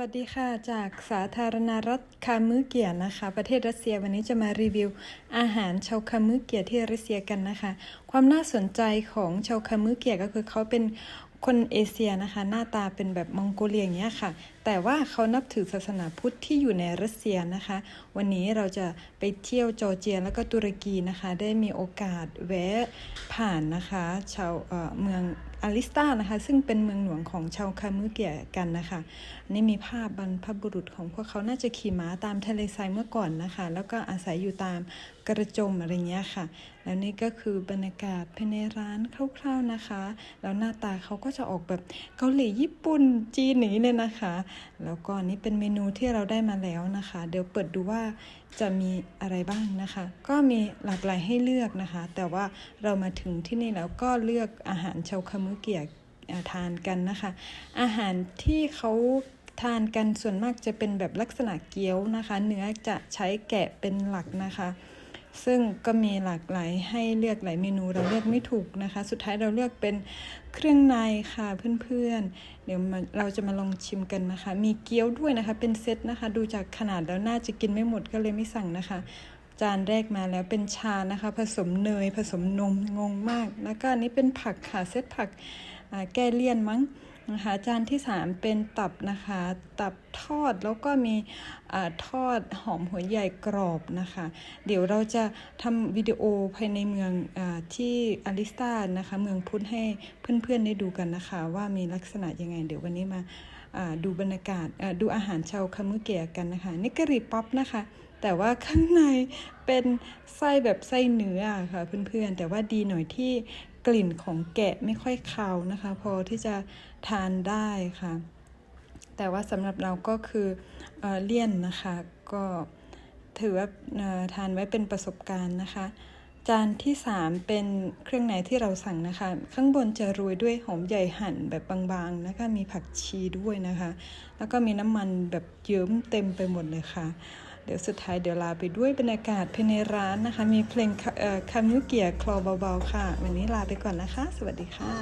วัสดีค่ะ จากสาธารณรัฐคามือเกียนะคะ ประเทศรัสเซียวันนี้จะมารีวิว อาหารชาวคามือเกียที่รัสเซียกันนะคะ ความน่าสนใจของชาวคามือเกียก็คือเขาเป็นคนเอเชียนะคะ หน้าตาเป็นแบบมองโกเลียอย่างเงี้ยค่ะ แต่ว่าเขานับถือศาสนาพุทธที่อยู่ในรัสเซียนะคะ วันนี้เราจะไปเที่ยวจอร์เจียแล้วก็ตุรกีนะคะ ได้มีโอกาสแวะผ่านนะคะ ชาวเออเมือง อาริสตานะคะซึ่งเป็นเมืองหลวงของชาวคามือเกียกันนะคะนี่มีภาพบรรพบุรุษของพวกเขาน่าจะขี่ม้าตามทะเลทรายเมื่อก่อนนะคะ แล้วก็อาศัยอยู่ตามกระโจมอะไรเงี้ยค่ะ แล้วนี่ก็คือบรรยากาศภายในร้านคร่าวๆนะคะ แล้วหน้าตาเขาก็จะออกแบบเกาหลีญี่ปุ่นจีนอย่างนี้เลยนะคะ แล้วก็นี่เป็นเมนูที่เราได้มาแล้วนะคะ เดี๋ยวเปิดดูว่าจะมีอะไรบ้างนะคะ ก็มีหลากหลายให้เลือกนะคะ แต่ว่าเรามาถึงที่นี่แล้วก็เลือกอาหารชาวคามุเกียอ่าทานกันนะคะ อาหารที่เขาทานกันส่วนมากจะเป็นแบบลักษณะเกี๊ยวนะคะ เนื้อจะใช้แกะเป็นหลักนะคะ ซึ่งก็มีหลากหลายให้เลือกหลายเมนูเราเลือกไม่ถูกนะคะ สุดท้ายเราเลือกเป็นเครื่องในค่ะเพื่อนๆ เดี๋ยวมาเราจะมาลองชิมกันนะคะ มีเกี๊ยวด้วยนะคะ เป็นเซตนะคะ ดูจากขนาดแล้วน่าจะกินไม่หมดก็เลยไม่สั่งนะคะ จานแรกมาแล้วเป็นชานะคะ ผสมเนยผสมนมงงมาก แล้วก็อันนี้เป็นผักค่ะเซตผักแก้เลี่ยนมั้งนะคะจานที่ 3 เป็นตับนะคะ ตับทอดแล้วก็มีอทอดหอมหัวใหญ่กรอบนะคะ เดี๋ยวเราจะทำวิดีโอภายในเมืองอที่อาริสตานะคะ เมืองพุทธให้เพื่อนๆได้ดูกันนะคะ ว่ามีลักษณะยังไง เดี๋ยววันนี้มาดูบรรยากาศดูอาหารชาวคามุเกะกันนะคะนี่กรี่ป๊อปนะคะ แต่ว่าข้างในเป็นไส้แบบไส้เนื้อค่ะเพื่อนๆ แต่ว่าดีหน่อยที่กลิ่นของแกะไม่ค่อยคาวนะคะ พอที่จะทานได้ค่ะ แต่ว่าสำหรับเราก็คือเออเลี่ยนนะคะ ก็ถือว่าทานไว้เป็นประสบการณ์นะคะ จานที่ 3 เป็นเครื่องในที่เราสั่งนะคะ ข้างบนจะโรยด้วยหอมใหญ่หั่นแบบบางๆนะคะมีผักชีด้วยนะคะ แล้วก็มีน้ำมันแบบเยิ้มเต็มไปหมดเลยค่ะ เดี๋ยวสุดท้ายเดี๋ยวลาไปด้วยบรรยากาศภายในร้านนะคะ มีเพลงคามิวเกียคลอเบาๆค่ะ วันนี้ลาไปก่อนนะคะ สวัสดีค่ะ